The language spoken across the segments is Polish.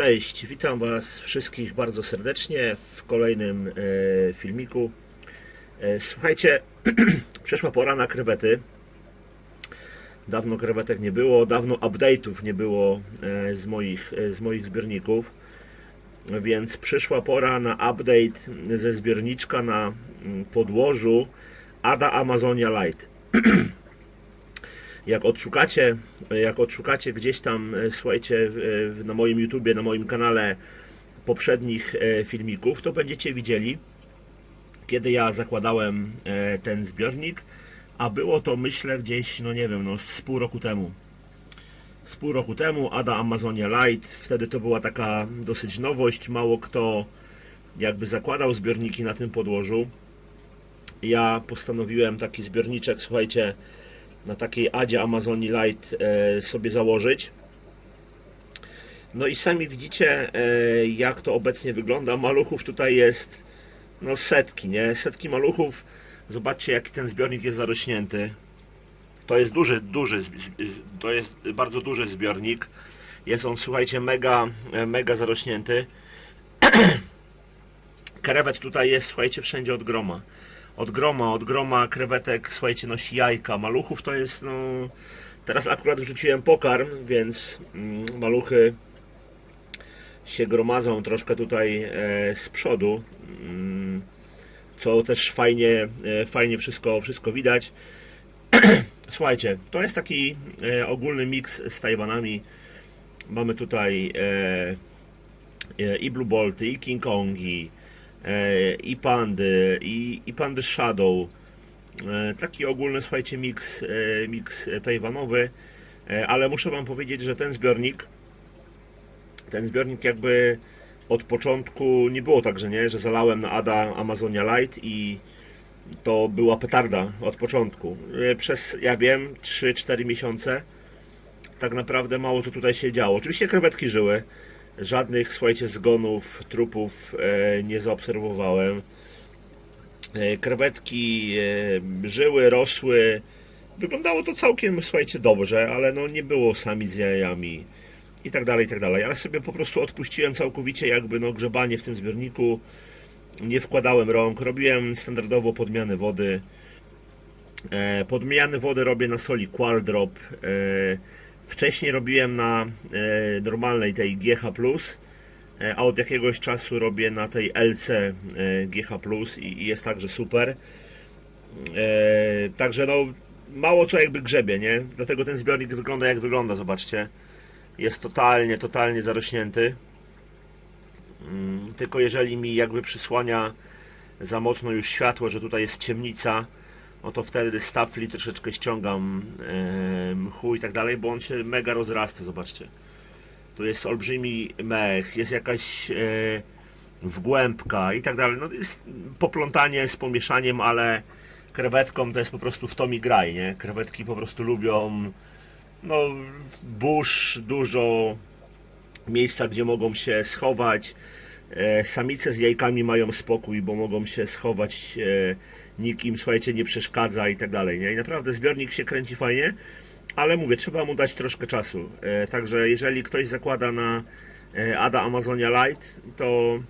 Cześć, witam Was wszystkich bardzo serdecznie w kolejnym e, filmiku. E, słuchajcie, przyszła pora na krewety. Dawno krewetek nie było, dawno update'ów nie było e, z, moich, z moich zbiorników. Więc przyszła pora na update ze zbiorniczka na mm, podłożu Ada Amazonia Light. jak odszukacie, jak odszukacie gdzieś tam, e, słuchajcie, w- na moim YouTubie, na moim kanale poprzednich e, filmików, to będziecie widzieli, kiedy ja zakładałem e, ten zbiornik, a było to myślę gdzieś, no nie wiem, no z pół roku temu. Z pół roku temu Ada Amazonia Light, wtedy to była taka dosyć nowość, mało kto jakby zakładał zbiorniki na tym podłożu. Ja postanowiłem taki zbiorniczek, słuchajcie, na takiej Adzie Amazonii Light e, sobie założyć. No i sami widzicie, e, jak to obecnie wygląda. Maluchów tutaj jest no setki, nie? Setki maluchów. Zobaczcie, jaki ten zbiornik jest zarośnięty. To jest duży, duży, to jest bardzo duży zbiornik. Jest on, słuchajcie, mega, e, mega zarośnięty. Krewet tutaj jest, słuchajcie, wszędzie od groma. Od groma, od groma krewetek, słuchajcie, nosi jajka. Maluchów to jest, no... Teraz akurat wrzuciłem pokarm, więc mm, maluchy się gromadzą troszkę tutaj e, z przodu. Mm, co też fajnie, e, fajnie wszystko, wszystko widać. Słuchajcie, to jest taki e, ogólny miks z Tajwanami. Mamy tutaj e, e, i Blue Bolty, i King Kongi, i Pandy, i, i Pandy Shadow. E, taki ogólny, słuchajcie, miks, e, miks tajwanowy. E, ale muszę Wam powiedzieć, że ten zbiornik, ten zbiornik jakby od początku nie było tak, że nie, że zalałem na Ada Amazonia Light i to była petarda od początku. E, Przez, ja wiem, 3-4 miesiące tak naprawdę mało co tutaj się działo. Oczywiście krewetki żyły. Żadnych, słuchajcie, zgonów, trupów e, nie zaobserwowałem. E, krewetki e, żyły, rosły. Wyglądało to całkiem, słuchajcie, dobrze, ale no nie było sami z jajami i tak dalej, i tak dalej. Ale sobie po prostu odpuściłem całkowicie jakby no grzebanie w tym zbiorniku. Nie wkładałem rąk, robiłem standardowo podmiany wody. Podmiany wody robię na soli Qualdrop. Wcześniej robiłem na e, normalnej tej GH+, e, a od jakiegoś czasu robię na tej LC e, GH+, i, jest także super. Także no, mało co jakby grzebie, nie? Dlatego ten zbiornik wygląda jak wygląda, zobaczcie. Jest totalnie, totalnie zarośnięty. Mm, Tylko jeżeli mi jakby przysłania za mocno już światło, że tutaj jest ciemnica, no to wtedy stafli troszeczkę ściągam e, mchu i tak dalej, bo on się mega rozrasta, zobaczcie. Tu jest olbrzymi mech, jest jakaś e, wgłębka i tak dalej. No jest poplątanie z pomieszaniem, ale krewetką to jest po prostu w to mi graj, nie? Krewetki po prostu lubią no burz, dużo miejsca, gdzie mogą się schować. E, Samice z jajkami mają spokój, bo mogą się schować, e, nikt im, słuchajcie, nie przeszkadza i tak dalej, nie? I naprawdę zbiornik się kręci fajnie, ale mówię, trzeba mu dać troszkę czasu. E, Także jeżeli ktoś zakłada na e, Ada Amazonia Light, to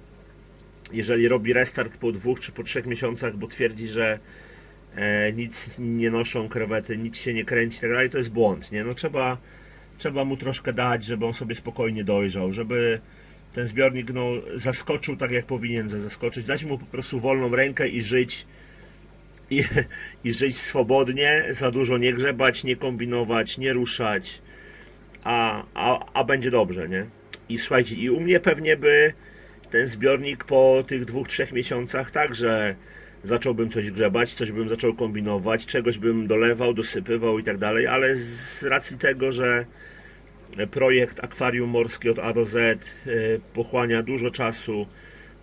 jeżeli robi restart po dwóch czy po trzech miesiącach, bo twierdzi, że e, nic nie noszą krewety, nic się nie kręci i tak dalej, to jest błąd, nie? No trzeba, trzeba mu troszkę dać, żeby on sobie spokojnie dojrzał, żeby ten zbiornik no, zaskoczył tak jak powinien zaskoczyć, dać mu po prostu wolną rękę i żyć i, i żyć swobodnie, za dużo nie grzebać, nie kombinować, nie ruszać, a, a, a będzie dobrze, nie? I słuchajcie, i u mnie pewnie by ten zbiornik po tych dwóch, trzech miesiącach także zacząłbym coś grzebać, coś bym zaczął kombinować, czegoś bym dolewał, dosypywał i tak dalej, ale z racji tego, że projekt akwarium morskie od A do Z e, pochłania dużo czasu,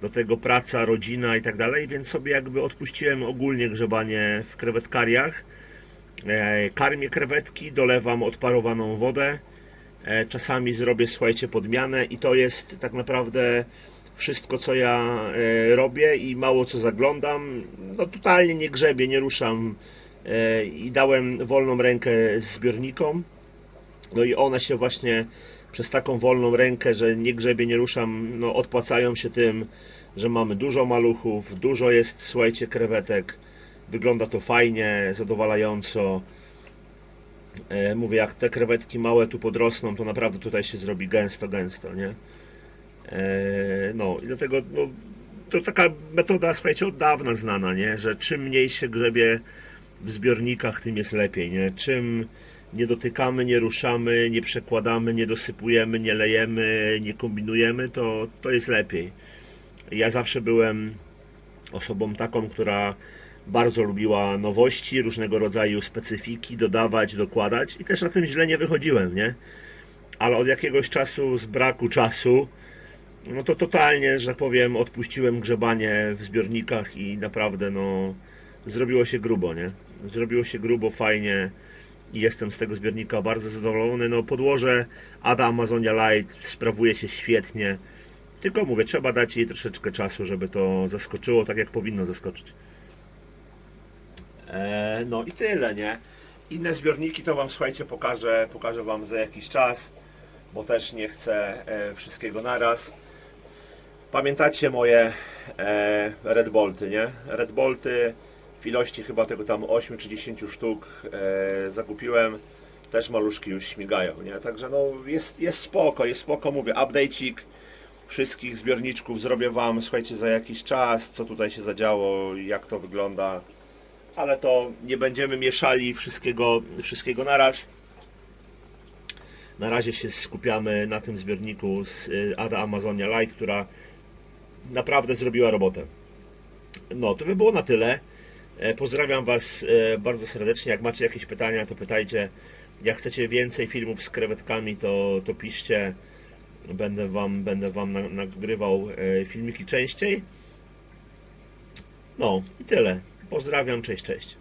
do tego praca, rodzina i tak dalej, więc sobie jakby odpuściłem ogólnie grzebanie w krewetkariach. E, Karmię krewetki, dolewam odparowaną wodę, E, czasami zrobię, słuchajcie, podmianę i to jest tak naprawdę wszystko, co ja e, robię i mało co zaglądam. No totalnie nie grzebię, nie ruszam i dałem wolną rękę zbiornikom. No i one się właśnie przez taką wolną rękę, że nie grzebię, nie ruszam, no odpłacają się tym, że mamy dużo maluchów, dużo jest, słuchajcie, krewetek. Wygląda to fajnie, zadowalająco. E, mówię, jak te krewetki małe tu podrosną, to naprawdę tutaj się zrobi gęsto, gęsto, nie? E, no i dlatego no, to taka metoda, słuchajcie, od dawna znana, nie? Że czym mniej się grzebie w zbiornikach, tym jest lepiej, nie? Czym nie dotykamy, nie ruszamy, nie przekładamy, nie dosypujemy, nie lejemy, nie kombinujemy, to, to jest lepiej. Ja zawsze byłem osobą taką, która bardzo lubiła nowości, różnego rodzaju specyfiki, dodawać, dokładać i też na tym źle nie wychodziłem, nie? Ale od jakiegoś czasu, z braku czasu, no to totalnie, że tak powiem, odpuściłem grzebanie w zbiornikach i naprawdę, no, zrobiło się grubo, nie? Zrobiło się grubo, fajnie i jestem z tego zbiornika bardzo zadowolony. No, podłoże Ada Amazonia Light sprawuje się świetnie. Tylko mówię, trzeba dać jej troszeczkę czasu, żeby to zaskoczyło tak, jak powinno zaskoczyć. E, no i tyle, nie? Inne zbiorniki to Wam, słuchajcie, pokażę, pokażę Wam za jakiś czas, bo też nie chcę e, wszystkiego naraz. Pamiętacie moje e, Red Bolty, nie? Red Bolty ilości chyba tego tam 8 czy 10 sztuk e, zakupiłem. Też maluszki już śmigają, nie? Także no jest, jest spoko, jest spoko, mówię, update'ik wszystkich zbiorniczków zrobię Wam, słuchajcie, za jakiś czas, co tutaj się zadziało, jak to wygląda. Ale to nie będziemy mieszali wszystkiego, wszystkiego naraz. Na razie się skupiamy na tym zbiorniku z y, Ada Amazonia Light, która naprawdę zrobiła robotę. No, to by było na tyle. E, Pozdrawiam Was e, bardzo serdecznie. Jak macie jakieś pytania, to pytajcie. Jak chcecie więcej filmów z krewetkami, to, to piszcie. Będę Wam, będę wam na- nagrywał e, filmiki częściej. No i tyle. Pozdrawiam, cześć, cześć.